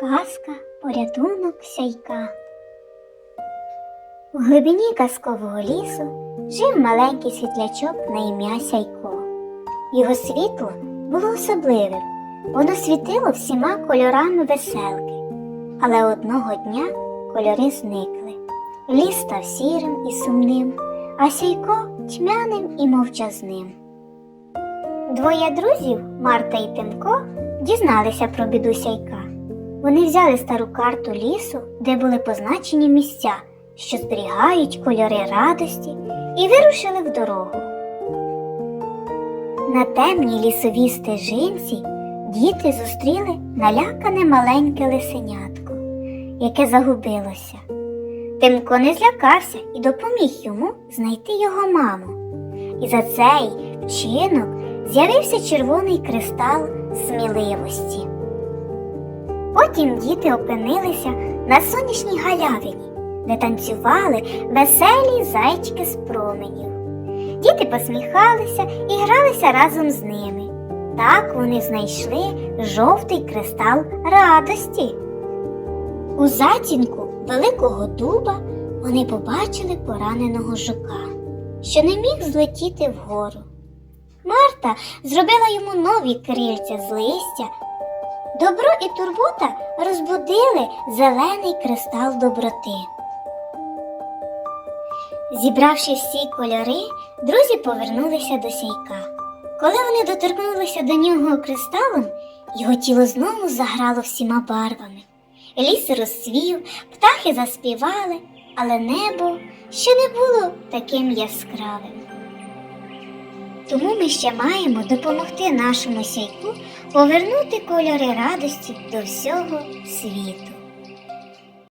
Казка порятунок сяйка. У глибині казкового лісу жив маленький світлячок на ім'я Сяйко. Його світло було особливим, воно світило всіма кольорами веселки. Але одного дня кольори зникли. Ліс став сірим і сумним, а сяйко тьмяним і мовчазним. Двоє друзів, Марта і Тимко, дізналися про біду сяйка. Вони взяли стару карту лісу, де були позначені місця, що зберігають кольори радості, і вирушили в дорогу. На темній лісовій стежинці діти зустріли налякане маленьке лисенятко, яке загубилося. Тимко не злякався і допоміг йому знайти його маму. І за цей вчинок з'явився червоний кристал сміливості. Потім діти опинилися на сонячній галявині, де танцювали веселі зайчики з променів. Діти посміхалися і гралися разом з ними. Так вони знайшли жовтий кристал радості. У затінку великого дуба вони побачили пораненого жука, що не міг злетіти вгору. Марта зробила йому нові крильця з листя Добро і турбота розбудили зелений кристал доброти. Зібравши всі кольори, друзі повернулися до сяйка. Коли вони доторкнулися до нього кристалом, його тіло знову заграло всіма барвами. Ліс розсвів, птахи заспівали, але небо ще не було таким яскравим. Тому ми ще маємо допомогти нашому сяйку повернути кольори радості до всього світу.